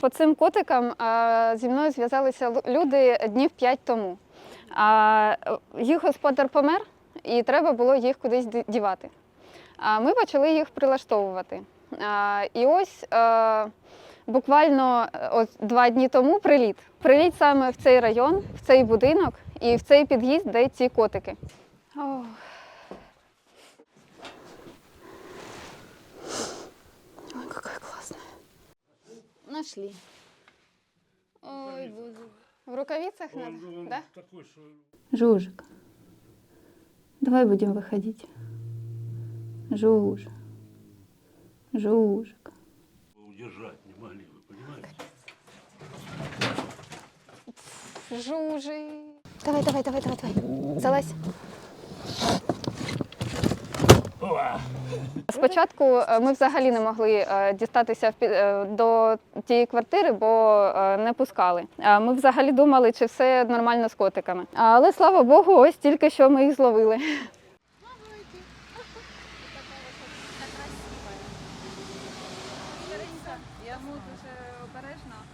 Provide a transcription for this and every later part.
По цим котикам зі мною зв'язалися люди днів п'ять тому. Їх господар помер, і треба було їх кудись дівати. Ми почали їх прилаштовувати. І ось буквально е, два дні тому приліт. Приліт саме в цей район, в цей будинок і в цей під'їзд, де ці котики. Ох. Нашли. Ой, боже. В рукавицах надо, да? такой, что Жужик, давай будем выходить. Жуж. Жужик. удержать не могли, вы понимаете? Жужи. Давай, давай, давай, давай, давай. Залазь. Спочатку е, ми взагалі не могли е, дістатися в пі- е, до тієї квартири, бо е, не пускали. Е, Ми взагалі думали, чи все нормально з котиками. Але слава Богу, ось тільки що ми їх зловили.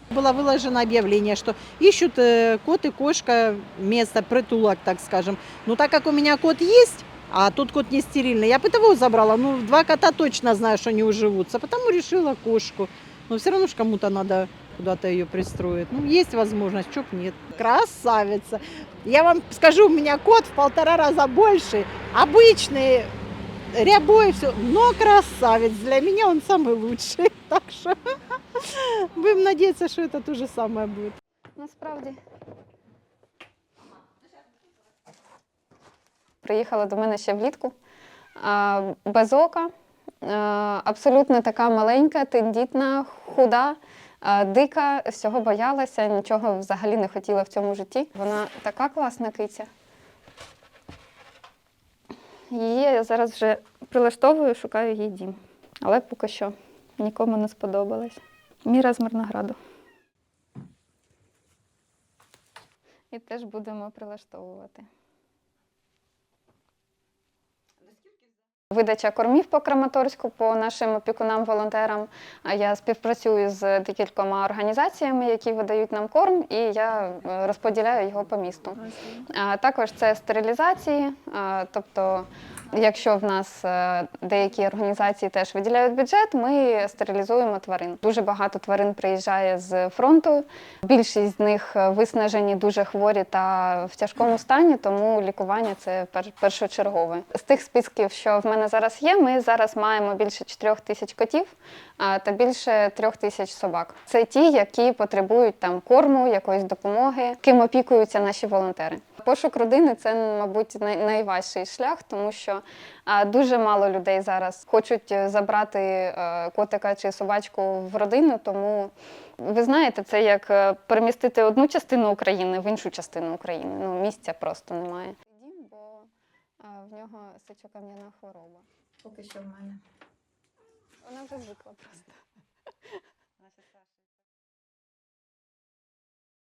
Было выложено объявление, что ищут э, кот и кошка место, притулок, так скажем. Ну, так как у меня кот есть, а тут кот не стерильный, я того забрала. Ну, два кота точно знаю, что не уживутся, потому решила кошку. Но все равно ж кому-то надо куда-то ее пристроить. Ну, есть возможность, б нет. Красавица. Я вам скажу, у меня кот в полтора раза больше. Обычный, рябой, все, но красавец. Для меня он самый лучший. Так что будем надеяться, что это то же самое будет. Насправді. Приїхала до мене ще влітку. Без ока, абсолютно така маленька, тендітна, худа, дика, всього боялася, нічого взагалі не хотіла в цьому житті. Вона така класна киця. Її я зараз вже прилаштовую, шукаю їй дім. Але поки що нікому не сподобалось. Міра з Мирнограду. І теж будемо прилаштовувати. Видача кормів по Краматорську по нашим опікунам-волонтерам. Я співпрацюю з декількома організаціями, які видають нам корм, і я е, розподіляю його по місту. А Також це стерилізації, тобто, якщо в нас е, деякі організації теж виділяють бюджет, ми стерилізуємо тварин. Дуже багато тварин приїжджає з фронту. Більшість з них е, виснажені, дуже хворі та в тяжкому стані, тому лікування це пер- першочергове. З тих списків, що в мене зараз є, ми зараз маємо більше 4 тисяч котів та більше 3 тисяч собак. Це ті, які потребують там корму, якоїсь допомоги, ким опікуються наші волонтери. Пошук родини це, мабуть, найважчий шлях, тому що дуже мало людей зараз хочуть е, забрати е, котика чи собачку в родину. Тому ви знаєте, це як е, перемістити одну частину України в іншу частину України. Ну місця просто немає. Дім, бо в нього сечокам'яна хвороба. Поки що в мене. Вона вже звикла просто.